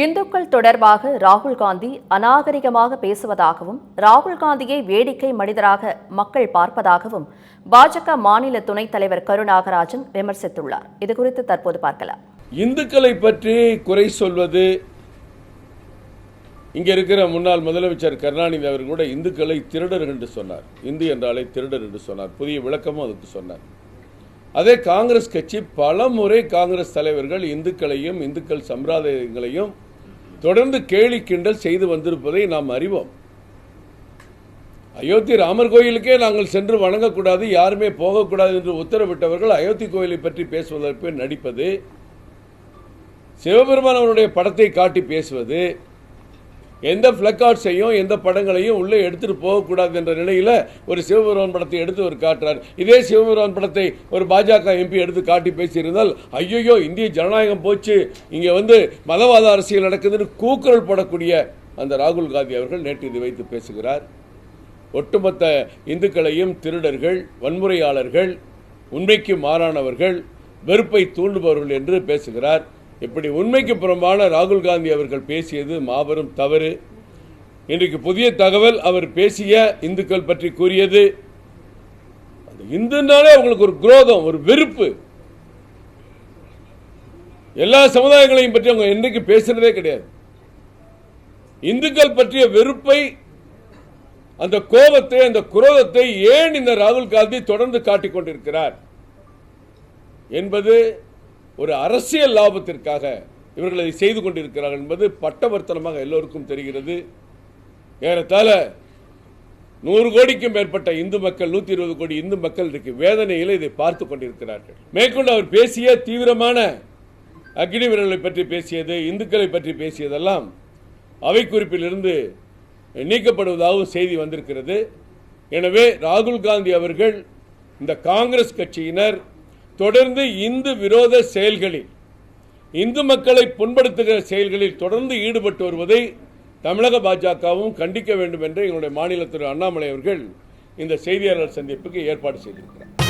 இந்துக்கள் தொடர்பாக ராகுல் காந்தி அநாகரிகமாக பேசுவதாகவும் ராகுல் காந்தியை வேடிக்கை மனிதராக மக்கள் பார்ப்பதாகவும் பாஜக மாநில துணைத் தலைவர் கருநாகராஜன் விமர்சித்துள்ளார். இதுகுறித்து தற்போது பார்க்கலாம். இந்துக்களை பற்றி குறை சொல்வது இங்க இருக்கிற முன்னாள் முதலமைச்சர் கருணாநிதி அவர் கூட இந்துக்களை திருடர் என்று சொன்னார். இந்து என்றாலே திருடர் என்று சொன்னார். புதிய விளக்கமும் அதுக்கு சொன்னார். அதே காங்கிரஸ் கட்சி பல முறை காங்கிரஸ் தலைவர்கள் இந்துக்களையும் இந்துக்கள் சம்பிரதாயங்களையும் தொடர்ந்து கேலி கிண்டல் செய்து வந்திருப்பதை நாம் அறிவோம். அயோத்தி ராமர் கோயிலுக்கே நாங்கள் சென்று வணங்கக்கூடாது யாருமே போகக்கூடாது என்று உத்தரவிட்டவர்கள் அயோத்தி கோயிலை பற்றி பேசுவதற்கு நடிப்பது சிவபெருமான் அவருடைய படத்தை காட்டி பேசுவது எந்த ஃப்ளக்கார்ட்ஸையும் எந்த படங்களையும் உள்ளே எடுத்துகிட்டு போகக்கூடாது என்ற நிலையில் ஒரு சிவபெருமான் படத்தை எடுத்து ஒரு காட்டுறார். இதே சிவபெருமான் படத்தை ஒரு பாஜக எம்பி எடுத்து காட்டி பேசியிருந்தால் ஐயோ இந்திய ஜனநாயகம் போச்சு இங்கே வந்து மதவாத அரசியல் நடக்குதுன்னு கூக்குரல் போடக்கூடிய அந்த ராகுல் காந்தி அவர்கள் நேற்று இது வைத்து பேசுகிறார். ஒட்டுமொத்த இந்துக்களையும் திருடர்கள் வன்முறையாளர்கள் உண்மைக்கு மாறானவர்கள் வெறுப்பை தூண்டுபவர்கள் என்று பேசுகிறார். இப்படி உண்மைக்கு புறம்பான ராகுல் காந்தி அவர்கள் பேசியது மாபெரும் தவறு. இன்றைக்கு புதிய தகவல் அவர் பேசிய இந்துக்கள் பற்றி கூறியது அந்த இந்துனாலே அவங்களுக்கு ஒரு குரோதம் ஒரு வெறுப்பு. எல்லா சமுதாயங்களையும் பற்றி அவங்க என்னைக்கு பேசுனதே கிடையாது. இந்துக்கள் பற்றிய வெறுப்பை அந்த கோபத்தை அந்த குரோதத்தை ஏன் இந்த ராகுல் காந்தி தொடர்ந்து காட்டிக் கொண்டிருக்கிறார்? என்பது ஒரு அரசியல் லாபத்திற்காக இவர்கள் அதை செய்து கொண்டிருக்கிறார்கள் என்பது பட்டவர்த்தனமாக எல்லோருக்கும் தெரிகிறது. ஏறத்தாழ நூறு கோடிக்கும் மேற்பட்ட இந்து மக்கள் நூத்தி இருபது கோடி இந்து மக்கள் இன்றைக்கு வேதனையில் இதை பார்த்து கொண்டிருக்கிறார்கள். மேற்கொண்டு அவர் பேசிய தீவிரமான அக்னி வீரர்களை பற்றி பேசியது இந்துக்களை பற்றி பேசியதெல்லாம் அவை குறிப்பிலிருந்து நீக்கப்படுவதாகவும் செய்தி வந்திருக்கிறது. எனவே ராகுல் காந்தி அவர்கள் இந்த காங்கிரஸ் கட்சியினர் தொடர்ந்து இந்து விரோத செயல்களில் இந்து மக்களை புண்படுத்துகிற செயல்களில் தொடர்ந்து ஈடுபட்டு வருவதை தமிழக பாஜகவும் கண்டிக்க வேண்டும் என்று எங்களுடைய மாநிலத்தின் அண்ணாமலை அவர்கள் இந்த செய்தியாளர் சந்திப்புக்கு ஏற்பாடு செய்திருக்கிறார்.